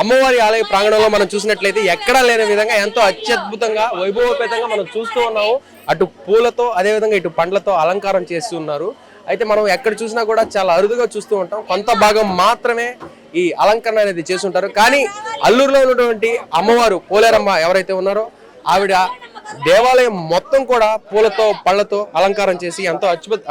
అమ్మవారి ఆలయ ప్రాంగణంలో మనం చూసినట్లయితే ఎక్కడా లేని విధంగా ఎంతో అత్యద్భుతంగా వైభవపేతంగా మనం చూస్తూ ఉన్నాము. అటు పూలతో అదేవిధంగా ఇటు పండ్లతో అలంకారం చేస్తూ ఉన్నారు. అయితే మనం ఎక్కడ చూసినా కూడా చాలా అరుదుగా చూస్తూ ఉంటాం. కొంత భాగం మాత్రమే ఈ అలంకరణ అనేది చేస్తుంటారు. కానీ అల్లూరులో ఉన్నటువంటి అమ్మవారు పోలేరమ్మ ఎవరైతే ఉన్నారో ఆవిడ దేవాలయం మొత్తం కూడా పూలతో పళ్ళతో అలంకారం చేసి ఎంతో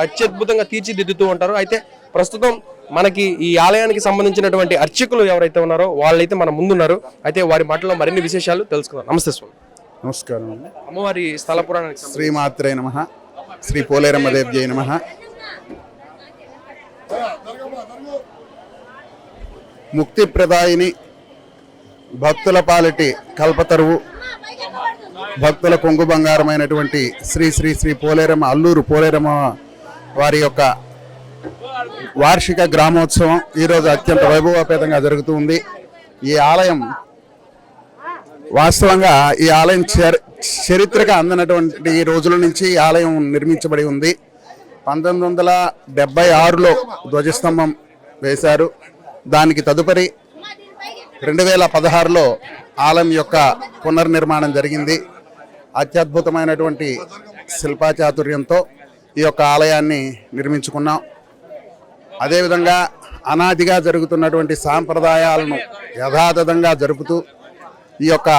అత్యద్భుతంగా తీర్చిదిద్దుతూ ఉంటారు. అయితే ప్రస్తుతం మనకి ఈ ఆలయానికి సంబంధించినటువంటి అర్చకులు ఎవరైతే ఉన్నారో వాళ్ళైతే మన ముందున్నారు. అయితే వారి మాటలో మరిన్ని విశేషాలు తెలుసుకుందాం. నమస్తే స్వామి. నమస్కారం. అమ్మవారి స్థల పురాణానికి శ్రీమాత్రే నమ. శ్రీ పోలేరమ్మ దేవ్యై నమ. ముక్తి ప్రదాయిని భక్తుల పాలిటి కల్పతరువు భక్తుల కొంగు బంగారమైనటువంటి శ్రీ శ్రీ శ్రీ పోలేరమ్మ అల్లూరు పోలేరమ్మ వారి యొక్క వార్షిక గ్రామోత్సవం ఈరోజు అత్యంత వైభవపేతంగా జరుగుతూ ఉంది. ఈ ఆలయం వాస్తవంగా ఈ ఆలయం చరి చరిత్రగా అందినటువంటి ఈ రోజుల నుంచి ఈ ఆలయం నిర్మించబడి ఉంది. పంతొమ్మిది వందల డెబ్బై ఆరులో ధ్వజస్తంభం వేశారు. దానికి తదుపరి రెండు వేల పదహారులో ఆలయం యొక్క పునర్నిర్మాణం జరిగింది. అత్యద్భుతమైనటువంటి శిల్పాచాతుర్యంతో ఈ యొక్క ఆలయాన్ని నిర్మించుకున్నాం. అదేవిధంగా అనాదిగా జరుగుతున్నటువంటి సాంప్రదాయాలను యథాతథంగా జరుపుతూ ఈ యొక్క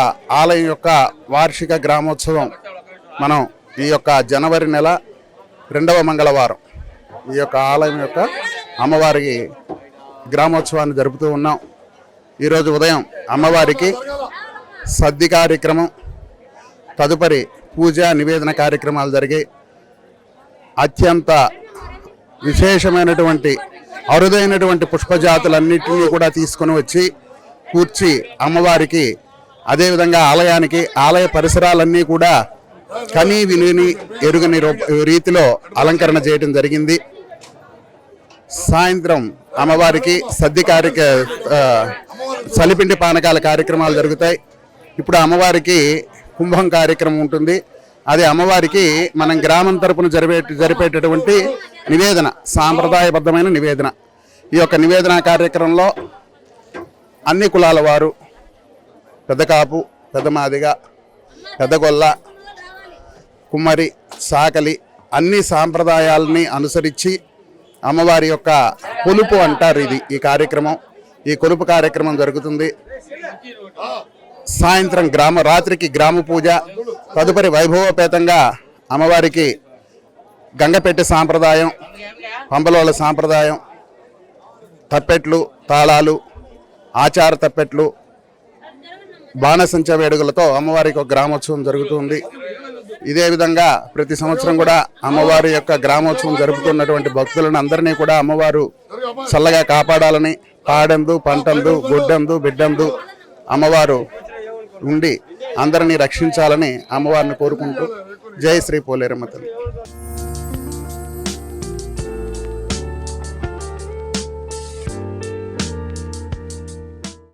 ఆలయం యొక్క వార్షిక గ్రామోత్సవం మనం ఈ యొక్క జనవరి నెల రెండవ మంగళవారం ఈ యొక్క ఆలయం యొక్క అమ్మవారికి గ్రామోత్సవాన్ని జరుపుతూ ఉన్నాం. ఈరోజు ఉదయం అమ్మవారికి సద్ది కార్యక్రమం తదుపరి పూజా నివేదన కార్యక్రమాలు జరిగాయి. అత్యంత విశేషమైనటువంటి అరుదైనటువంటి పుష్పజాతులన్నింటినీ కూడా తీసుకొని వచ్చి కూర్చి అమ్మవారికి అదేవిధంగా ఆలయానికి ఆలయ పరిసరాలన్నీ కూడా కనీ విని ఎరుగని రీతిలో అలంకరణ చేయడం జరిగింది. సాయంత్రం అమ్మవారికి సద్ది కార్యక సలిపిండి పానకాల కార్యక్రమాలు జరుగుతాయి. ఇప్పుడు అమ్మవారికి కుంభం కార్యక్రమం ఉంటుంది. అది అమ్మవారికి మనం గ్రామం తరపున జరిపే జరిపేటటువంటి నివేదన సాంప్రదాయబద్ధమైన నివేదన. ఈ యొక్క నివేదన కార్యక్రమంలో అన్ని కులాల వారు పెద్ద కాపు పెద్ద మాదిగ కుమ్మరి సాకలి అన్ని సాంప్రదాయాలని అనుసరించి అమ్మవారి యొక్క కొలుపు అంటారు ఇది ఈ కార్యక్రమం. ఈ కొలుపు కార్యక్రమం జరుగుతుంది. సాయంత్రం గ్రామ రాత్రికి గ్రామ పూజ తదుపరి వైభవపేతంగా అమ్మవారికి గంగపెట్టె సాంప్రదాయం పంబలోల సాంప్రదాయం తప్పెట్లు తాళాలు ఆచార తప్పెట్లు బాణసంచ వేడుకలతో అమ్మవారికి ఒక గ్రామోత్సవం జరుగుతుంది. ఇదే విధంగా ప్రతి సంవత్సరం కూడా అమ్మవారి యొక్క గ్రామోత్సవం జరుపుతున్నటువంటి భక్తులను అందరినీ కూడా అమ్మవారు చల్లగా కాపాడాలని పాడెందు పంటందు గుడ్డందు బిడ్డందు అమ్మవారు ఉండి అందరినీ రక్షించాలని అమ్మవారిని కోరుకుంటూ జై శ్రీ పోలేరమ్మ తల్లి.